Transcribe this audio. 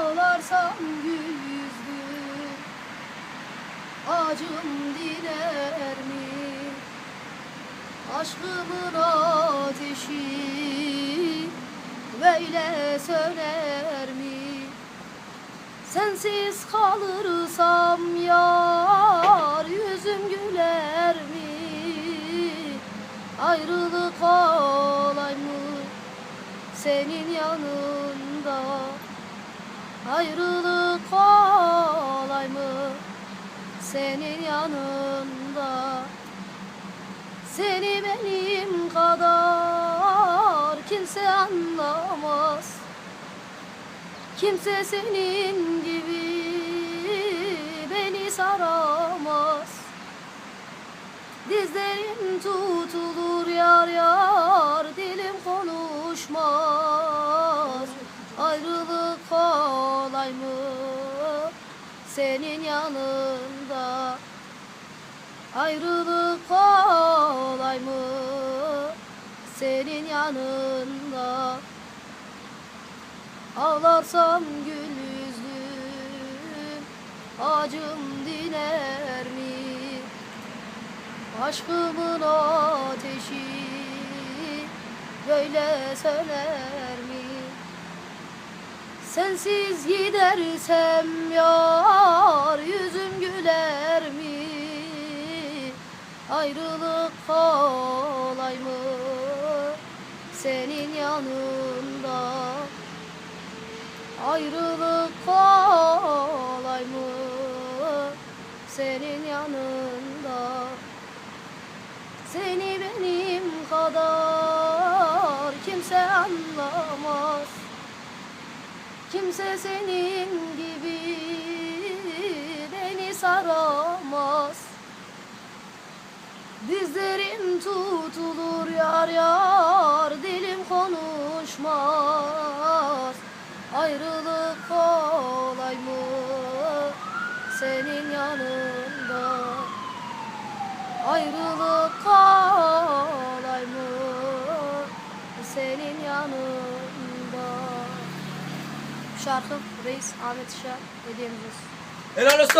Ağlarsam gül yüzlü Acım diner mi? Aşkımın ateşi Böyle söner mi? Sensiz kalırsam yar Yüzüm güler mi? Ayrılık kolay mı? Senin yanında Ayrılık kolay mı? Senin yanında. Seni benim kadar kimse anlamaz. Kimse senin gibi beni saramaz. Dizlerim tutulur yar yar dilim konuşmaz. Ayrılık kolay mı senin yanında Ayrılık kolay mı senin yanında Ağlarsam gül yüzlüm acım diner mi? Aşkımın ateşi böyle söner mi? Sensiz gidersem yar yüzüm güler mi? Ayrılık kolay mı senin yanında? Ayrılık kolay mı senin yanında? Seni benim kadar kimse anlamaz. Kimse senin gibi beni saramaz. Dizlerim tutulur yar yar dilim konuşmaz. Ayrılık kolay mı senin yanında? Ayrılık Şarkı Reis Ahmet Şah hediyemiz olsun. Helal olsun.